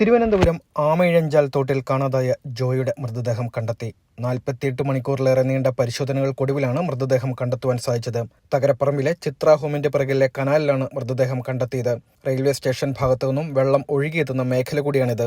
തിരുവനന്തപുരം ആമയിഴഞ്ചാൽ തോട്ടിൽ കാണാതായ ജോയുടെ മൃതദേഹം കണ്ടെത്തി. നാൽപ്പത്തിയെട്ട് മണിക്കൂറിലേറെ നീണ്ട പരിശോധനകൾക്കൊടുവിലാണ് മൃതദേഹം കണ്ടെത്തുവാൻ സാധിച്ചത്. തകരപ്പറമ്പിലെ ചിത്ര ഹോമിന്റെ പിറകിലെ കനാലിലാണ് മൃതദേഹം കണ്ടെത്തിയത്. റെയിൽവേ സ്റ്റേഷൻ ഭാഗത്തു നിന്നും വെള്ളം ഒഴുകിയെത്തുന്ന മേഖല കൂടിയാണിത്.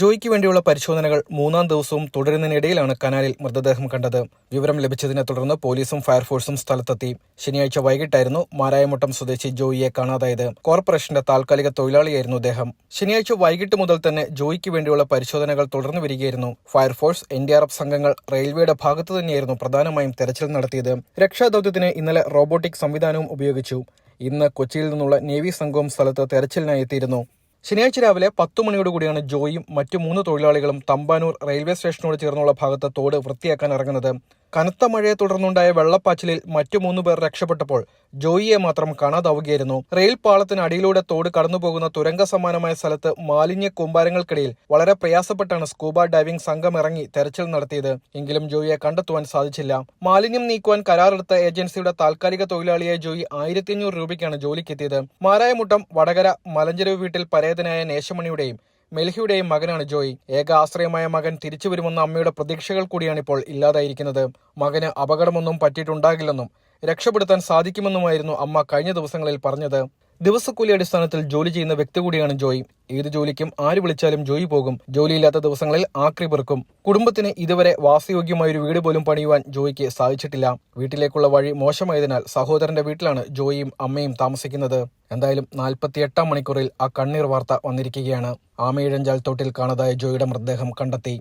ജോയിക്ക് വേണ്ടിയുള്ള പരിശോധനകൾ മൂന്നാം ദിവസവും തുടരുന്നതിനിടയിലാണ് കനാലിൽ മൃതദേഹം കണ്ടത്. വിവരം ലഭിച്ചതിനെ തുടർന്ന് പോലീസും ഫയർഫോഴ്സും സ്ഥലത്തെത്തി. ശനിയാഴ്ച വൈകിട്ടായിരുന്നു മാരായമുട്ടം സ്വദേശി ജോയിയെ കാണാതായത്. കോർപ്പറേഷന്റെ താൽക്കാലിക തൊഴിലാളിയായിരുന്നു അദ്ദേഹം ശനിയാഴ്ച വൈകിട്ട് മുതൽ തന്നെ ജോയിക്ക് വേണ്ടിയുള്ള പരിശോധനകൾ തുടർന്നു വരികയായിരുന്നു. Fire force N D R F സംഘങ്ങൾ റെയിൽവേയുടെ ഭാഗത്തു തന്നെയായിരുന്നു പ്രധാനമായും തെരച്ചിൽ നടത്തിയത്. രക്ഷാദൌത്യത്തിന് ഇന്നലെ റോബോട്ടിക് സംവിധാനവും ഉപയോഗിച്ചു. ഇന്ന് കൊച്ചിയിൽ നിന്നുള്ള നേവി സംഘവും സ്ഥലത്ത് തെരച്ചിലിനായി എത്തിയിരുന്നു. ശനിയാഴ്ച രാവിലെ പത്തു മണിയോടുകൂടിയാണ് ജോയും മറ്റു മൂന്ന് തൊഴിലാളികളും തമ്പാനൂർ റെയിൽവേ സ്റ്റേഷനോട് ചേർന്നുള്ള ഭാഗത്ത് തോട് വൃത്തിയാക്കാൻ ഇറങ്ങുന്നത്. കനത്ത മഴയെ തുടർന്നുണ്ടായ വെള്ളപ്പാച്ചിലിൽ മറ്റു മൂന്ന് പേർ രക്ഷപ്പെട്ടപ്പോൾ ജോയിയെ മാത്രം കാണാതാവുകയായിരുന്നു. റെയിൽ പാളത്തിന് അടിയിലൂടെ തോട് കടന്നുപോകുന്ന തുരങ്ക സമാനമായ സ്ഥലത്ത് മാലിന്യ കൂമ്പാരങ്ങൾക്കിടയിൽ വളരെ പ്രയാസപ്പെട്ടാണ് സ്കൂബ ഡൈവിംഗ് സംഘം ഇറങ്ങി തെരച്ചിൽ നടത്തിയത്. എങ്കിലും ജോയിയെ കണ്ടെത്തുവാൻ സാധിച്ചില്ല. മാലിന്യം നീക്കുവാൻ കരാറെടുത്ത ഏജൻസിയുടെ താൽക്കാലിക തൊഴിലാളിയായ ജോയി ആയിരത്തി അഞ്ഞൂറ് രൂപയ്ക്കാണ് ജോലിക്കെത്തിയത്. മാരായമുട്ടം വടകര മലഞ്ചെരുവ് വീട്ടിൽ പരേതനായ നേശമണിയുടെയും മെൽഹിയുടെയും മകനാണ് ജോയ്. ഏക ആശ്രയമായ മകൻ തിരിച്ചു വരുമെന്ന അമ്മയുടെ പ്രതീക്ഷകൾ കൂടിയാണ് ഇപ്പോൾ ഇല്ലാതായിരിക്കുന്നത്. മകന് അപകടമൊന്നും പറ്റിയിട്ടുണ്ടാകില്ലെന്നും രക്ഷപ്പെടുത്താൻ സാധിക്കുമെന്നുമായിരുന്നു അമ്മ കഴിഞ്ഞ ദിവസങ്ങളിൽ പറഞ്ഞത്. ദിവസക്കൂലി അടിസ്ഥാനത്തിൽ ജോലി ചെയ്യുന്ന വ്യക്തി കൂടിയാണ് ജോയി. ഏത് ജോലിക്കും ആര് വിളിച്ചാലും ജോയി പോകും. ജോലിയില്ലാത്ത ദിവസങ്ങളിൽ ആക്രി പെറുക്കും. കുടുംബത്തിന് ഇതുവരെ വാസയോഗ്യമായ ഒരു വീട് പോലും പണിയുവാൻ ജോയിക്ക് സാധിച്ചിട്ടില്ല. വീട്ടിലേക്കുള്ള വഴി മോശമായതിനാൽ സഹോദരന്റെ വീട്ടിലാണ് ജോയിയും അമ്മയും താമസിക്കുന്നത്. എന്തായാലും നാൽപ്പത്തിയെട്ടാം മണിക്കൂറിൽ ആ കണ്ണീർ വാർത്ത വന്നിരിക്കുകയാണ്. ആമയിഴഞ്ചാൽ തോട്ടിൽ കാണാതായ ജോയിയുടെ മൃതദേഹം കണ്ടെത്തി.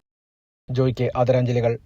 ജോയിക്ക് ആദരാഞ്ജലികൾ.